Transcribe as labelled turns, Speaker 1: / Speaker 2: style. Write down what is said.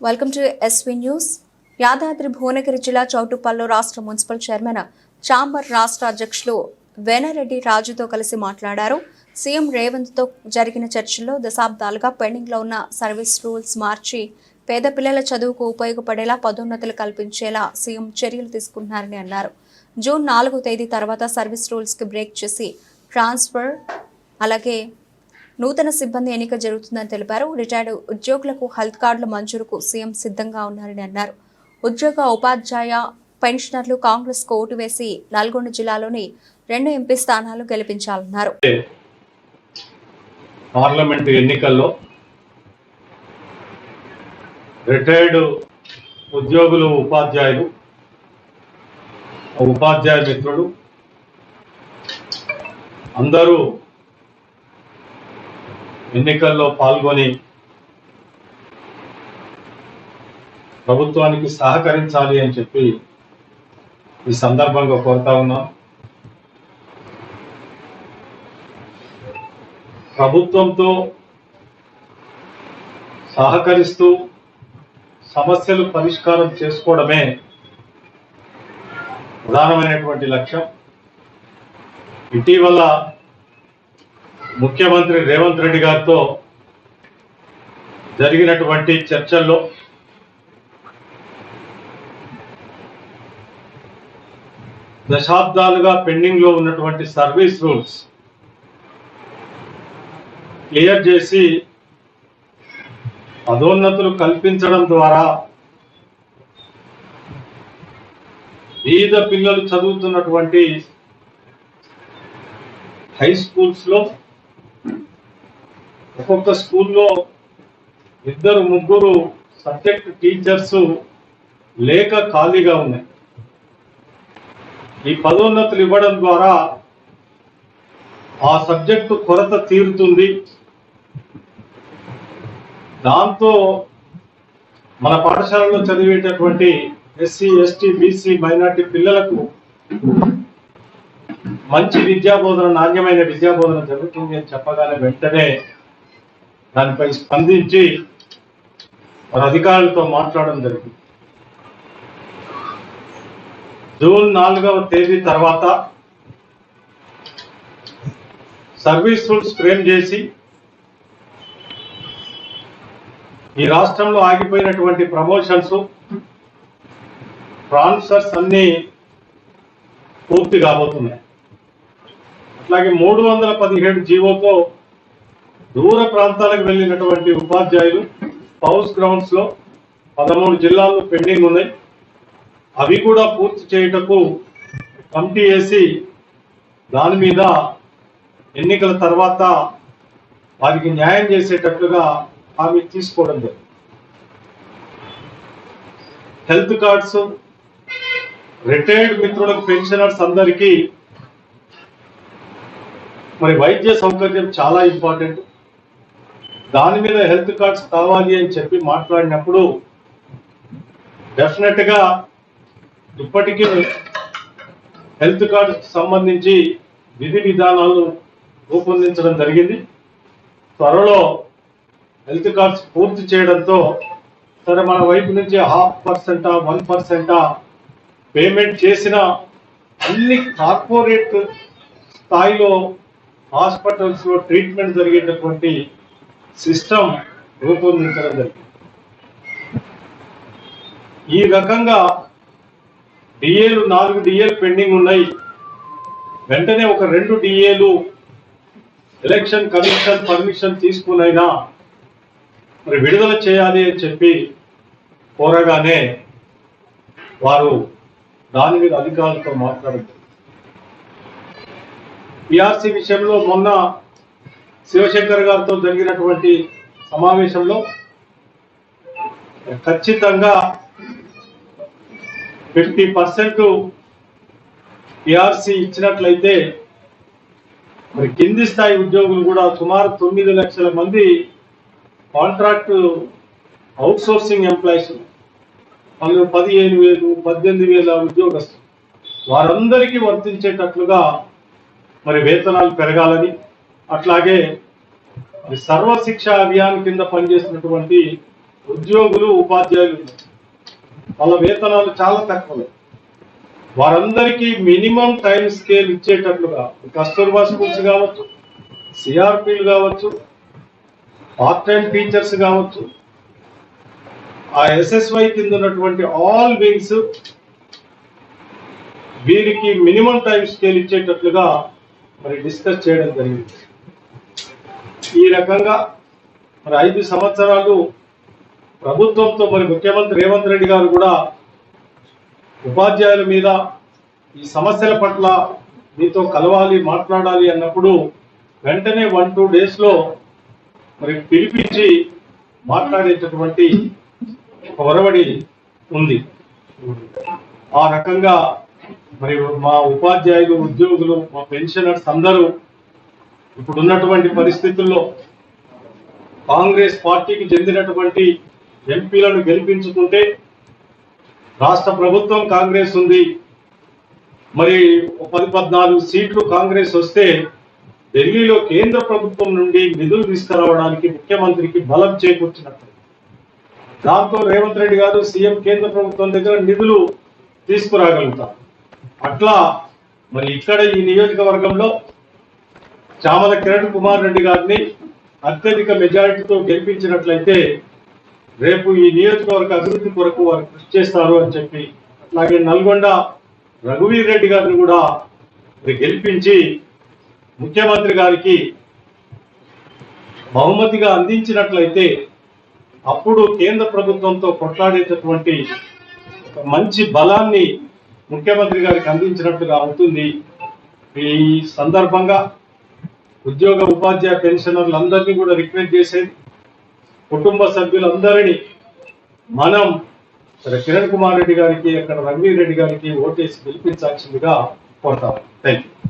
Speaker 1: Welcome to SV news Yadadri Bhuvanagiri జిల్లా చౌటుప్పల్లో రాష్ట్ర మున్సిపల్ చైర్మన్ చాంబర్ రాష్ట్ర అధ్యక్షులు వేనారెడ్డి రాజుతో కలిసి మాట్లాడారు. సీఎం రేవంత్తో జరిగిన చర్చల్లో దశాబ్దాలుగా పెండింగ్లో ఉన్న సర్వీస్ రూల్స్ మార్చి పేద పిల్లల చదువుకు ఉపయోగపడేలా పదోన్నతులు కల్పించేలా సీఎం చర్యలు తీసుకుంటున్నారని అన్నారు. జూన్ నాలుగో తేదీ తర్వాత సర్వీస్ రూల్స్కి బ్రేక్ చేసి ట్రాన్స్ఫర్ అలాగే నూతన సిబ్బంది ఎన్నిక జరుగుతుందని తెలిపారు. రిటైర్డ్ ఉద్యోగులకు హెల్త్ కార్డుల మంజూరుకు సీఎం సిద్ధంగా ఉన్నారని అన్నారు. ఉద్యోగ ఉపాధ్యాయ పెన్షనర్లు కాంగ్రెస్కు ఓటు వేసి నల్గొండ జిల్లాలోని రెండు ఎంపీ స్థానాలు గెలిపించాలన్నారు.
Speaker 2: పార్లమెంటు ఎన్నికల్లో రిటైర్డ్ ఉద్యోగులు ఉపాధ్యాయులు ఉపాధ్యాయ మిత్రులు అందరూ ఎన్నికల్లో పాల్గొని ప్రభుత్వానికి సహకరించాలి అని చెప్పి ఈ సందర్భంగా కోరుతా ఉన్నాం. ప్రభుత్వంతో సహకరిస్తూ సమస్యలు పరిష్కారం చేసుకోవడమే ప్రధానమైనటువంటి లక్ష్యం. ఇటీవల ముఖ్యమంత్రి రేవంత్ రెడ్డి గారితో జరిగినటువంటి చర్చల్లో దశాబ్దాలుగా పెండింగ్లో ఉన్నటువంటి సర్వీస్ రూల్స్ క్లియర్ చేసి పదోన్నతులు కల్పించడం ద్వారా పేద పిల్లలు చదువుతున్నటువంటి హై స్కూల్స్లో ఒక్కొక్క స్కూల్లో ఇద్దరు ముగ్గురు సబ్జెక్ట్ టీచర్స్ లేక ఖాళీగా ఉన్నాయి. ఈ పదోన్నతులు ఇవ్వడం ద్వారా ఆ సబ్జెక్టు కొరత తీరుతుంది. దాంతో మన పాఠశాలలో చదివేటటువంటి ఎస్సీ ఎస్టీ బీసీ మైనార్టీ పిల్లలకు మంచి విద్యాబోధన నాణ్యమైన విద్యాబోధన జరుగుతుంది అని చెప్పగానే వెంటనే దానిపై స్పందించి మన అధికారులతో మాట్లాడడం జరిగింది. జూన్ నాలుగవ తేదీ తర్వాత సర్వీస్ రూల్స్ ఫ్రేమ్ చేసి ఈ రాష్ట్రంలో ఆగిపోయినటువంటి ప్రమోషన్స్ ట్రాన్స్ఫర్స్ అన్నీ పూర్తి కాబోతున్నాయి. అట్లాగే మూడు వందల పదిహేడు జీవోతో దూర ప్రాంతాలకు వెళ్ళినటువంటి ఉపాధ్యాయులు హౌస్ గ్రౌండ్స్లో పదమూడు జిల్లాలు పెండింగ్ ఉన్నాయి. అవి కూడా పూర్తి చేయుటకు కమిటీ వేసి దాని మీద ఎన్నికల తర్వాత వారికి న్యాయం చేసేటట్లుగా హామీ తీసుకోవడం జరిగింది. హెల్త్ కార్డ్స్ రిటైర్డ్ మిత్రులకు పెన్షనర్స్ అందరికీ మరి వైద్య సౌకర్యం చాలా ఇంపార్టెంట్. దాని మీద హెల్త్ కార్డ్స్ కావాలి అని చెప్పి మాట్లాడినప్పుడు డెఫినెట్గా ఇప్పటికీ హెల్త్ కార్డ్ సంబంధించి విధి విధానాలు రూపొందించడం జరిగింది. త్వరలో హెల్త్ కార్డ్స్ పూర్తి చేయడంతో సరే మన వైపు నుంచి హాఫ్ పర్సెంటా వన్ పర్సెంటా పేమెంట్ చేసిన అన్ని కార్పొరేట్ స్థాయిలో హాస్పిటల్స్లో ట్రీట్మెంట్ జరిగేటటువంటి సిస్టమ్ రూపొందించడం జరిగింది. ఈ రకంగా డిఏలు నాలుగు డిఏలు పెండింగ్ ఉన్నాయి. వెంటనే ఒక రెండు డిఏలు ఎలక్షన్ కమిషన్ పర్మిషన్ తీసుకునైనా మరి విడుదల చేయాలి అని చెప్పి కోరగానే వారు దాని మీద అధికారులతో మాట్లాడారు. పిఆర్సీ విషయంలో మొన్న శివశంకర్ గారితో జరిగినటువంటి సమావేశంలో ఖచ్చితంగా ఫిఫ్టీ పర్సెంట్ పిఆర్సీ ఇచ్చినట్లయితే మరి కింది స్థాయి ఉద్యోగులు కూడా సుమారు తొమ్మిది లక్షల మంది కాంట్రాక్ట్ అవుట్సోర్సింగ్ ఎంప్లాయీస్ వాళ్ళు పదిహేను వేలు పద్దెనిమిది వేల ఉద్యోగస్తులు. వారందరికీ వర్తించేటట్లుగా మరి వేతనాలు పెరగాలని అట్లాగే సర్వ సర్వశిక్ష అభియాన్ కింద పనిచేసినటువంటి ఉద్యోగులు ఉపాధ్యాయులు వాళ్ళ వేతనాలు చాలా తక్కువ వారందరికీ మినిమం టైం స్కేల్ ఇచ్చేటట్లుగా కస్తూర్బా స్కూల్స్ కావచ్చు సిఆర్పీలు కావచ్చు పార్ట్ టైం టీచర్స్ కావచ్చు ఆ ఎస్ఎస్వై కింద ఉన్నటువంటి ఆల్ వింగ్స్ వీరికి మినిమం టైం స్కేల్ ఇచ్చేటట్లుగా మరి డిస్కస్ చేయడం జరిగింది. ఈ రకంగా మరి ఐదు సంవత్సరాలు ప్రభుత్వంతో మరి ముఖ్యమంత్రి రేవంత్ రెడ్డి గారు కూడా ఉపాధ్యాయుల మీద ఈ సమస్యల పట్ల మీతో కలవాలి మాట్లాడాలి అన్నప్పుడు వెంటనే వన్ టూ డేస్లో మరి పిలిపించి మాట్లాడేటటువంటి ఒక ఒరవడి ఉంది. ఆ రకంగా మరి మా ఉపాధ్యాయులు ఉద్యోగులు మా పెన్షనర్స్ అందరూ ఇప్పుడు ఉన్నటువంటి పరిస్థితుల్లో కాంగ్రెస్ పార్టీకి చెందినటువంటి ఎంపీలను గెలిపించుకుంటే రాష్ట్ర ప్రభుత్వం కాంగ్రెస్ ఉంది. మరి పది పద్నాలుగు సీట్లు కాంగ్రెస్ వస్తే ఢిల్లీలో కేంద్ర ప్రభుత్వం నుండి నిధులు తీసుకురావడానికి ముఖ్యమంత్రికి బలం చేకూర్చినట్టు. దాంతో రేవంత్ రెడ్డి గారు సీఎం కేంద్ర ప్రభుత్వం దగ్గర నిధులు తీసుకురాగలుగుతారు. అట్లా మరి ఇక్కడ ఈ నియోజకవర్గంలో చామల కిరణ్ కుమార్ రెడ్డి గారిని అత్యధిక మెజారిటీతో గెలిపించినట్లయితే రేపు ఈ నియోజకవర్గ అభివృద్ధి కొరకు వారు కృషి చేస్తారు అని చెప్పి అలాగే నల్గొండ రఘువీర్ రెడ్డి గారిని కూడా గెలిపించి ముఖ్యమంత్రి గారికి బహుమతిగా అందించినట్లయితే అప్పుడు కేంద్ర ప్రభుత్వంతో కొట్లాడేటటువంటి మంచి బలాన్ని ముఖ్యమంత్రి గారికి అందించినట్టుగా అవుతుంది. ఈ సందర్భంగా ఉద్యోగ ఉపాధ్యాయ పెన్షనర్లందరినీ కూడా రిక్వెస్ట్ చేసేది. కుటుంబ సభ్యులందరినీ మనం కిరణ్ కుమార్ రెడ్డి గారికి అక్కడ రణవీర్ రెడ్డి గారికి ఓటేసి గెలిపించాల్సిందిగా కోరుతాం థ్యాంక్ యూ